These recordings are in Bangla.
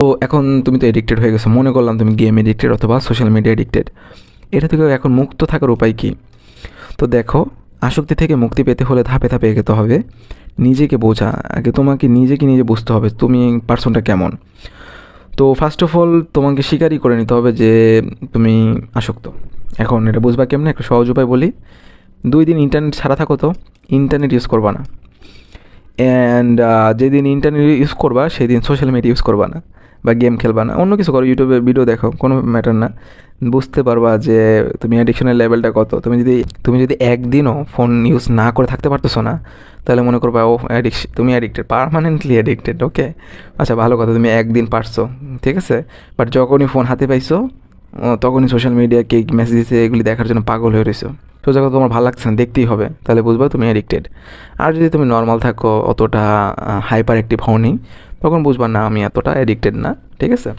তো এখন তুমি তো এডিক্টেড হয়ে গেছো। মনে করলাম তুমি গেম এডিক্টেড অথবা সোশ্যাল মিডিয়া এডিক্টেড এটা থেকে এখন মুক্ত থাকার উপায় কী? তো দেখো, আসক্তি থেকে মুক্তি পেতে হলে ধাপে ধাপে এগোতে হবে। নিজেকে বোঝা, আগে তোমাকে নিজেকে নিজে বুঝতে হবে তুমি পার্সনটা কেমন। তো ফার্স্ট অফ অল তোমাকে স্বীকারই করে নিতে হবে যে তুমি আসক্ত। এখন এটা বুঝবা কেমন? একটা সহজ উপায় বলি। দুই দিন ইন্টারনেট ছাড়া থাকো তো ইন্টারনেট ইউজ করবা না। অ্যান্ড যেদিন ইন্টারনেট ইউজ করবা, সেদিন সোশ্যাল মিডিয়া ইউজ করবা না। বা গেম খেলবা না, অন্য কিছু করো ইউটিউবে ভিডিও দেখো, কোনো ম্যাটার না। বুঝতে পারবা যে তুমি অ্যাডিকশনের লেভেলটা কত। তুমি যদি তুমি যদি একদিনও ফোন ইউজ না করে থাকতে পারতেছো না, তাহলে মনে করবা ও অ্যাডিকশন তুমি অ্যাডিক্টেড পারমানেন্টলি অ্যাডিক্টেড ওকে আচ্ছা ভালো কথা, তুমি একদিন পারছ, ঠিক আছে? বাট যখনই ফোন হাতে পাইছো তখনই সোশ্যাল মিডিয়া কে মেসেজ দিচ্ছে এগুলি দেখার জন্য পাগল হয়ে রয়েছো সোজা কথা তোমার ভালো লাগছে না, দেখতেই হবে, তাহলে বুঝবা তুমি অ্যাডিক্টেড আর যদি তুমি নর্মাল থাকো, অতটা হাইপার অ্যাক্টিভ হওনি তখন বুঝবা, না, আমি এতটা অ্যাডিক্টেড না। ঠিক আছে?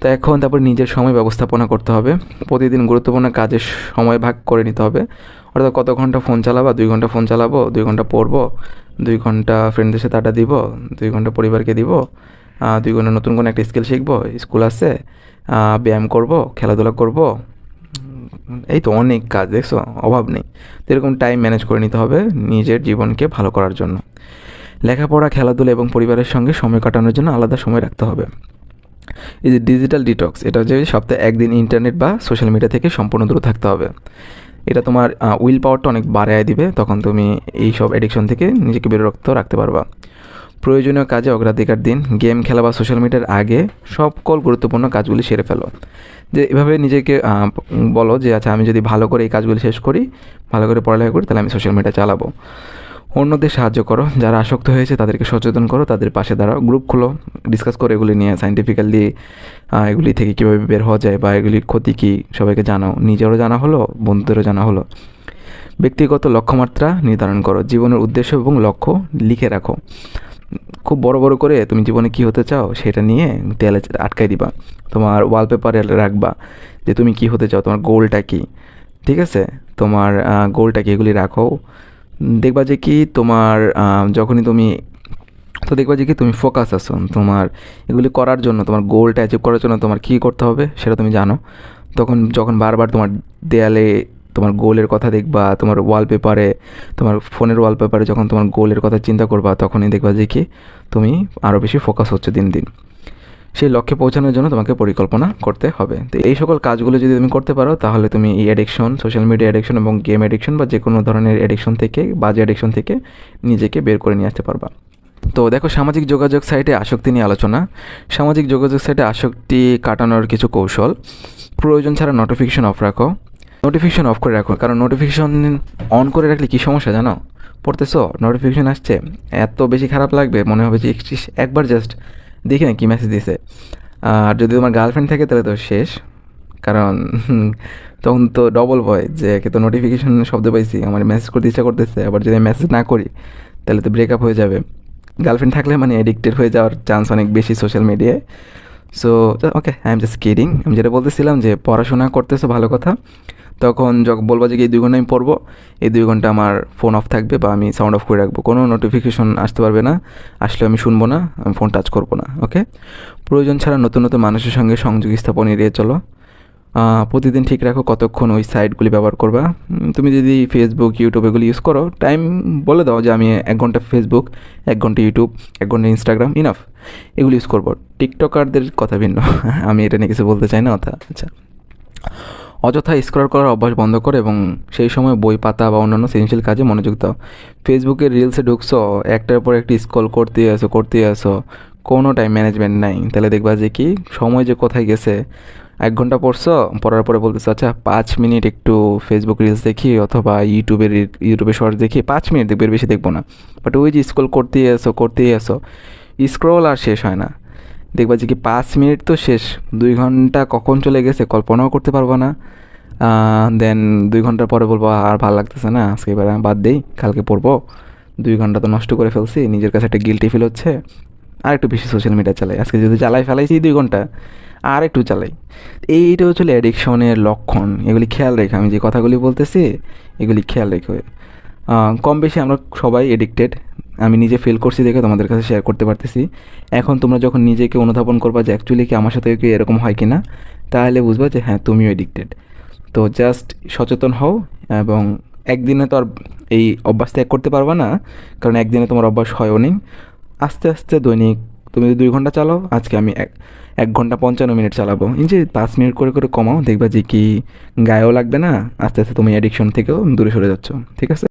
তো এখন তারপর নিজের সময় ব্যবস্থাপনা করতে হবে। প্রতিদিন গুরুত্বপূর্ণ কাজের সময় ভাগ করে নিতে হবে। অর্থাৎ কত ঘণ্টা ফোন চালাবা? দুই ঘণ্টা ফোন চালাবো, দুই ঘণ্টা পড়ব, দুই ঘণ্টা ফ্রেন্ডদের সাথে আড্ডা দিব, দুই ঘণ্টা পরিবারকে দিব দুই ঘণ্টা নতুন কোনো একটা স্কিল শিখব স্কুল আছে ব্যায়াম করব, খেলাধুলা করব। এই তো অনেক কাজ, দেখছ? অভাব নেই। তো এরকম টাইম ম্যানেজ করে নিতে হবে নিজের জীবনকে ভালো করার জন্য। লেখাপড়া, খেলাধুলা এবং পরিবারের সঙ্গে সময় কাটানোর জন্য আলাদা সময় রাখতে হবে। এই যে ডিজিটাল ডিটক্স, এটা হচ্ছে সপ্তাহে একদিন ইন্টারনেট বা সোশ্যাল মিডিয়া থেকে সম্পূর্ণ দূরে থাকতে হবে। এটা তোমার উইল পাওয়ারটা অনেক বাড়ায় দিবে, তখন তুমি এই সব অ্যাডিকশন থেকে নিজেকে বিরক্ত রাখতে পারবা। প্রয়োজনীয় কাজে অগ্রাধিকার দিন, গেম খেলা বা সোশ্যাল মিডিয়ার আগে সকল গুরুত্বপূর্ণ কাজগুলি সেরে ফেলো। যে এভাবে নিজেকে বলো যে আচ্ছা আমি যদি ভালো করে এই কাজগুলি শেষ করি, ভালো করে পড়ালেখা করি, তাহলে আমি সোশ্যাল মিডিয়া চালাবো। অন্যদের সাহায্য করো, যারা আসক্ত হয়েছে তাদেরকে সচেতন করো, তাদের পাশে দাঁড়াও গ্রুপ খুলো ডিসকাস করো, এগুলি নিয়ে সাইন্টিফিক্যালি এগুলি থেকে কীভাবে বের হওয়া যায় বা এগুলির ক্ষতি কী সবাইকে জানাও, নিজেরও জানা হলো, বন্ধুদেরও জানা হলো। ব্যক্তিগত লক্ষ্যমাত্রা নির্ধারণ করো, জীবনের উদ্দেশ্য এবং লক্ষ্য লিখে রাখো। খুব বড় বড় করে তুমি জীবনে কী হতে চাও সেটা নিয়ে দেয়ালে আটকাই দিবা। তোমার ওয়ালপেপারে রাখবা যে তুমি কী হতে চাও, তোমার গোলটা কী? ঠিক আছে? তোমার গোলটা কি? এগুলি রাখো। দেখবা যে কি তোমার যখনই তুমি, তো দেখবা যে কি তুমি ফোকাস আছো, তোমার এগুলি করার জন্য, তোমার গোলটা অ্যাচিভ করার জন্য তোমার কী করতে হবে সেটা তুমি জানো। তখন যখন বারবার তোমার দেয়ালে তোমার গোলের কথা দেখবা, তোমার ওয়ালপেপারে তোমার ফোনের ওয়ালপেপারে যখন তোমার গোলের কথা চিন্তা করবা, তখনই দেখবা যে কি তুমি আরও বেশি ফোকাস হচ্ছে দিন দিন। সেই লক্ষ্যে পৌঁছানোর জন্য তোমাকে পরিকল্পনা করতে হবে। তো এই সকল কাজগুলো যদি তুমি করতে পারো, তাহলে তুমি এই অ্যাডিকশন সোশ্যাল মিডিয়া অ্যাডিকশন এবং গেম অ্যাডিকশন বা যে কোনো ধরনের অ্যাডিকশন থেকে, বাজে অ্যাডিকশন থেকে নিজেকে বের করে নিয়ে আসতে পারবা। তো দেখো, সামাজিক যোগাযোগ সাইটে আসক্তি নিয়ে আলোচনা। সামাজিক যোগাযোগ সাইটে আসক্তি কাটানোর কিছু কৌশল। প্রয়োজন ছাড়া নোটিফিকেশন অফ রাখো। নোটিফিকেশন অফ করে রাখো। কারণ নোটিফিকেশন অন করে রাখলে কী সমস্যা জানো? পড়তেছো নোটিফিকেশন আসছে, এত বেশি খারাপ লাগবে, মনে হবে যে একবার জাস্ট দেখি না কী মেসেজ দিছে। আর যদি তোমার গার্লফ্রেন্ড থাকে, তাহলে তো শেষ। কারণ তখন তো ডবল ভয় যে একে তো নোটিফিকেশন শব্দ পাইছি, আমার মেসেজ করতে ইচ্ছা করতেছে। আবার যদি মেসেজ না করি, তাহলে তো ব্রেকআপ হয়ে যাবে। গার্লফ্রেন্ড থাকলে মানে এডিক্টেড হয়ে যাওয়ার চান্স অনেক বেশি সোশ্যাল মিডিয়ায় so okay I am just kidding আমি যেটা বলতেছিলাম যে, পড়াশোনা করতেছো, ভালো কথা। তখন যখন বলব যে এই দুই ঘণ্টা আমি পড়ব, এই দুই ঘণ্টা আমার ফোন অফ থাকবে বা আমি সাউন্ড অফ করে রাখব। কোনো নোটিফিকেশন আসতে পারবে না, আসলে আমি শুনব না, আমি ফোন টাচ করব না ওকে প্রয়োজন ছাড়া নতুন নতুন মানুষের সঙ্গে সংযোগ স্থাপন এড়িয়ে চলো। প্রতিদিন ঠিক রাখো কতক্ষণ ওই সাইটগুলি ব্যবহার করবা। তুমি যদি ফেসবুক ইউটিউব এগুলি ইউজ করো টাইম বলে দাও যে আমি এক ঘণ্টা ফেসবুক এক ঘণ্টা ইউটিউব এক ঘণ্টা ইনস্টাগ্রাম ইনাফ এগুলি ইউজ করব। টিকটকারদের কথা ভিন্ন। আমি এটা নিয়ে কিছু বলতে চাই না, অথা আচ্ছা। অযথা স্ক্রল করার অভ্যাস বন্ধ করো এবং সেই সময় বই পাতা বা অন্যান্য সৃজনশীল কাজে মনোযোগ দাও। ফেসবুকে রিলসে ঢুকছো, একটার পর একটি স্ক্রল করতে আসো করতে আসো, কোনো টাইম ম্যানেজমেন্ট নাই। তাহলে দেখবা যে কি, সময় যে কোথায় গেছে। এক ঘণ্টা পড়ছো, পড়ার পরে বলতেছো আচ্ছা পাঁচ মিনিট একটু ফেসবুক রিলস দেখি অথবা ইউটিউবের ইউটিউবে শর্টস দেখি। পাঁচ মিনিট দেখবে বেশি দেখব না। বাট ওই যে স্ক্রল করতেই আসো করতেই আসো স্ক্রল আর শেষ হয় না। দেখবা যে কি পাঁচ মিনিট তো শেষ। দুই ঘণ্টা কখন চলে গেছে কল্পনাও করতে পারব না। দেন দুই ঘণ্টা পরে বলব, আর ভালো লাগতেছে না, আজকে এবার বাদ দেই, কালকে পড়ব। দুই ঘণ্টা তো নষ্ট করে ফেলছি, নিজের কাছে একটা গিলটি ফিল হচ্ছে। আর একটু বেশি সোশ্যাল মিডিয়া চালাই। আজকে যদি চালাই ফেলাইছি দুই ঘণ্টা, আর একটু চালাই এইটা হচ্ছে অ্যাডিকশনের লক্ষণ। এগুলি খেয়াল রেখে। আমি যে কথাগুলি বলতেছি, এগুলি খেয়াল রেখে। কম বেশি আমরা সবাই এডিক্টেড আমি নিজে ফিল করছি দেখে তোমাদের কাছে শেয়ার করতে পারতেছি। এখন তোমরা যখন নিজেকে অনুধাবন করবা যে অ্যাকচুয়ালি কি আমার সাথে কি এরকম হয় কি না তাহলে বুঝবা যে হ্যাঁ তুমিও এডিক্টেড তো জাস্ট সচেতন হও এবং একদিনে তো আর এই অভ্যাস ত্যাগ করতে পারবা না, কারণ একদিনে তোমার অভ্যাস হয়ও নেই। আস্তে আস্তে দৈনিক তুমি যদি দুই ঘণ্টা চালাও, আজকে আমি এক এক ঘণ্টা পঞ্চান্ন মিনিট চালাবো। এই যে পাঁচ মিনিট করে করে কমাও, দেখবা যে কি গায়েও লাগবে না, আস্তে আস্তে তুমি অ্যাডিকশন থেকেও দূরে সরে যাচ্ছ, ঠিক আছে?